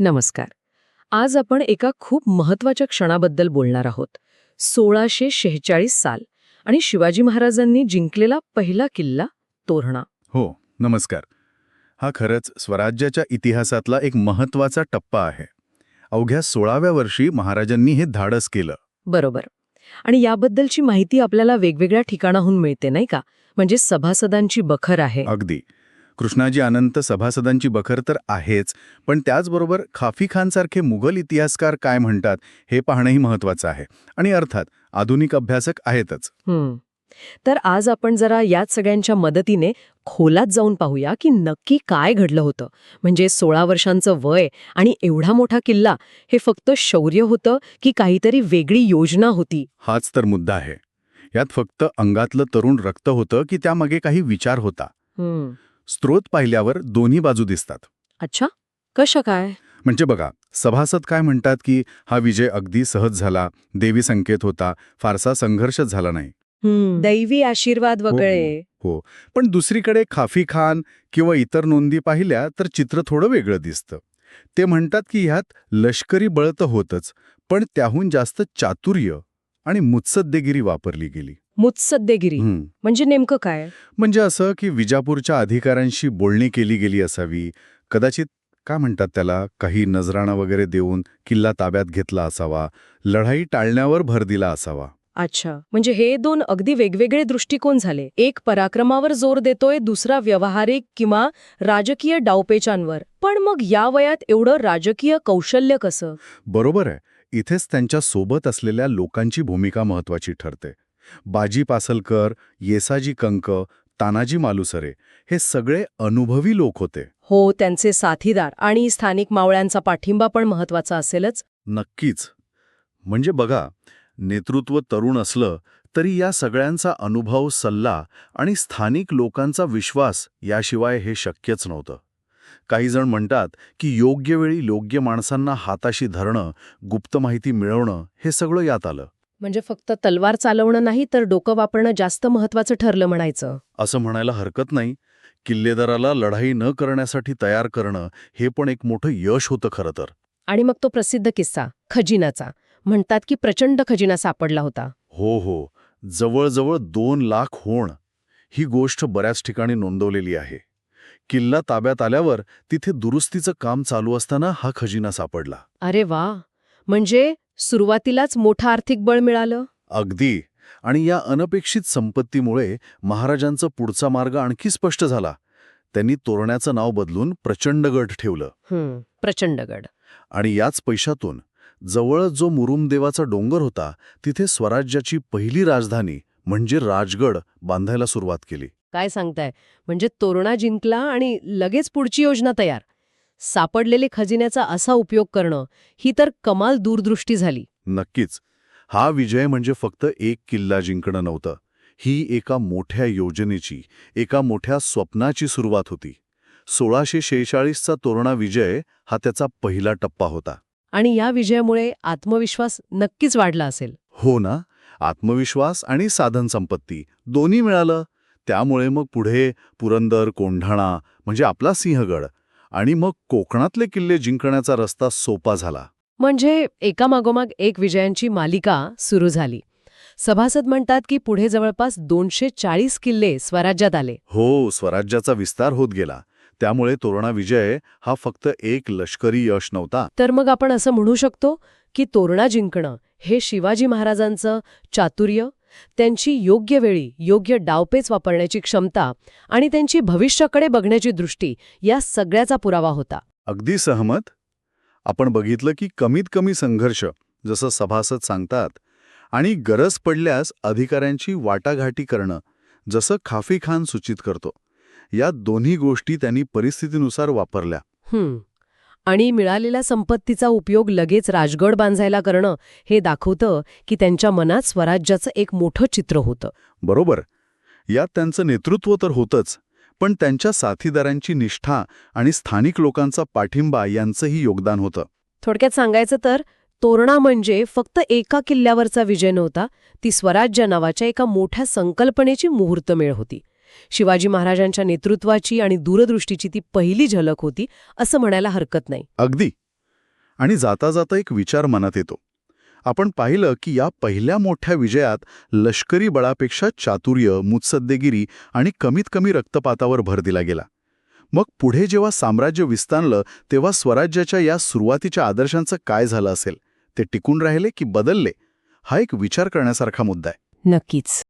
नमस्कार. आज आपण एका खूप महत्त्वाच्या क्षणाबद्दल बोलणार आहोत. सोळाशे शेहेचाळीस साल आणि शिवाजी महाराजांनी जिंकलेला पहिला किल्ला तोरणा. हो नमस्कार. हा खरंच स्वराज्याच्या इतिहासातला एक महत्त्वाचा टप्पा आहे. अवघ्या सोळाव्या वर्षी महाराजांनी हे धाडस केलं. बरोबर. आणि याबद्दलची माहिती आपल्याला वेगवेगळ्या ठिकाणाहून मिळते नाही का? म्हणजे सभासदांची बखर आहे. अगदी. कृष्णाजी अनंत सभासदांची बखर तर आहेच पण त्याचबरोबर खाफी खानसारखे मुघल इतिहासकार काय म्हणतात हे पाहणंही महत्वाचं आहे. आणि अर्थात आधुनिक अभ्यासक आहेतच. तर आज आपण जरा याच सगळ्यांच्या मदतीने खोलात जाऊन पाहूया की नक्की काय घडलं होतं. म्हणजे सोळा वर्षांचं वय आणि एवढा मोठा किल्ला हे फक्त शौर्य होतं की काहीतरी वेगळी योजना होती? हाच तर मुद्दा आहे. यात फक्त अंगातलं तरुण रक्त होतं की त्यामागे काही विचार होता. हं. स्त्रोत पाहिल्यावर दोन्ही बाजू दिसतात. अच्छा कशा काय? म्हणजे बघा सभासद काय म्हणतात की हा विजय अगदी सहज झाला देवी संकेत होता फारसा संघर्षच झाला नाही. दैवी आशीर्वाद वगळे. पण दुसरीकडे खाफी खान किंवा इतर नोंदी पाहिल्या तर चित्र थोडं वेगळं दिसतं. ते म्हणतात की ह्यात लष्करी बळ तर होतच पण त्याहून जास्त चातुर्य. आणि मुत्सद्देगिरी वापरली गेली. मुत्सद्देगिरी. म्हणजे नेमकं काय? म्हणजे असं की विजापूरच्या अधिकाऱ्यांशी बोलणी केली गेली असावी. कदाचित काय म्हणतात त्याला काही नजराणा वगैरे देऊन किल्ला ताब्यात घेतला असावा. लढाई टाळण्यावर भर दिला असावा. अच्छा. म्हणजे हे दोन अगदी वेगवेगळे दृष्टिकोन झाले. एक पराक्रमावर जोर देतोय दुसरा व्यावहारिक किंवा राजकीय डावपेचांवर. पण मग या वयात एवढं राजकीय कौशल्य कसं? बरोबर आहे. इथेच त्यांच्यासोबत असलेल्या लोकांची भूमिका महत्वाची ठरते. बाजी पासलकर येसाजी कंक तानाजी मालुसरे हे सगळे अनुभवी लोक होते. हो त्यांचे साथीदार आणि स्थानिक मावळ्यांचा पाठिंबा पण महत्त्वाचा असेलच. नक्कीच. म्हणजे बघा नेतृत्व तरुण असलं तरी या सगळ्यांचा अनुभव सल्ला आणि स्थानिक लोकांचा विश्वास याशिवाय हे शक्यच नव्हतं. काही जण म्हणतात की योग्य वेळी योग्य माणसांना हाताशी धरणं गुप्त माहिती मिळवणं हे सगळं यात आलं. म्हणजे फक्त तलवार चालवणं नाही तर डोकं वापरणं जास्त महत्वाचं ठरलं म्हणायचं. असं म्हणायला हरकत नाही. किल्लेदाराला लढाई न करण्यासाठी तयार करणं हे पण एक मोठं यश होतं खरं तर. आणि मग तो प्रसिद्ध किस्सा खजिनाचा. म्हणतात की प्रचंड खजिना सापडला होता. हो हो. जवळजवळ दोन लाख होण. ही गोष्ट बऱ्याच ठिकाणी नोंदवलेली आहे. किल्ला ताब्यात आल्यावर तिथे दुरुस्तीचं काम चालू असताना हा खजिना सापडला. अरे वा! म्हणजे सुरुवातीलाच मोठं आर्थिक बळ मिळालं? अगदी. आणि या अनपेक्षित संपत्तीमुळे महाराजांचा पुढचा मार्ग आणखी स्पष्ट झाला. त्यांनी तोरण्याचं नाव बदलून प्रचंडगड ठेवलं. प्रचंडगड आणि याच पैशातून जवळ जो मुरुमदेवाचा डोंगर होता तिथे स्वराज्याची पहिली राजधानी म्हणजे राजगड बांधायला सुरुवात केली. काय सांगताय? म्हणजे तोरणा जिंकला आणि लगेच पुढची योजना तयार. सापडलेले खजिन्याचा असा उपयोग करणं ही तर कमाल दूरदृष्टी झाली. नक्कीच. हा विजय म्हणजे फक्त एक किल्ला जिंकणं नव्हतं. ही एका मोठ्या योजनेची एका मोठ्या स्वप्नाची सुरुवात होती. सोळाशे शेहेचाळीसचा तोरणा विजय हा त्याचा पहिला टप्पा होता. आणि या विजयामुळे आत्मविश्वास नक्कीच वाढला असेल. हो ना. आत्मविश्वास आणि साधनसंपत्ती दोन्ही मिळालं. त्यामुळे मग पुढे पुरंदर कोंढाणा म्हणजे आपला सिंहगड आणि मग कोकणातले किल्ले जिंकण्याचा रस्ता सोपा झाला. म्हणजे एकामागोमाग एक विजयांची मालिका सुरू झाली. सभासद म्हणतात की पुढे जवळपास दोनशे चाळीस किल्ले स्वराज्यात आले. हो स्वराज्याचा विस्तार होत गेला. त्यामुळे तोरणा विजय हा फक्त एक लष्करी यश नव्हता. तर मग आपण असं म्हणू शकतो की तोरणा जिंकणं हे शिवाजी महाराजांचं चातुर्य त्यांची योग्य वेळी योग्य डावपेच वापरण्याची क्षमता आणि त्यांची भविष्याकडे बघण्याची दृष्टी या सगळ्याचा पुरावा होता. अगदी सहमत? आपण बघितलं की कमीत कमी संघर्ष जसं सभासद सांगतात आणि गरज पडल्यास अधिकाऱ्यांची वाटाघाटी करणं जसं खाफी खान सूचित करतो. या दोन्ही गोष्टी त्यांनी परिस्थितीनुसार वापरल्या. आणि मिळालेल्या संपत्तीचा उपयोग लगेच राजगड बांधायला करणं हे दाखवतं की त्यांच्या मनात स्वराज्याचं एक मोठं चित्र होतं. बरोबर. यात त्यांचं नेतृत्व तर होतंच पण त्यांच्या साथीदारांची निष्ठा आणि स्थानिक लोकांचा पाठिंबा यांचंही योगदान होतं. थोडक्यात सांगायचं तर तोरणा म्हणजे फक्त एका किल्ल्यावरचा विजय नव्हता ती स्वराज्य नावाच्या एका मोठ्या संकल्पनेची मुहूर्तमेळ होती. शिवाजी महाराजांच्या नेतृत्वाची आणि दूरदृष्टीची ती पहिली झलक होती असं म्हणायला हरकत नाही. अगदी. आणि जाता जाता एक विचार मनात येतो. आपण पाहिलं की या पहिल्या मोठ्या विजयात लष्करी बळापेक्षा चातुर्य मुत्सद्देगिरी आणि कमीत कमी रक्तपातावर भर दिला गेला. मग पुढे जेव्हा साम्राज्य विस्तारलं तेव्हा स्वराज्याच्या या सुरुवातीच्या आदर्शांचं काय झालं असेल? ते टिकून राहिले की बदलले? हा एक विचार करण्यासारखा मुद्दा आहे. नक्कीच.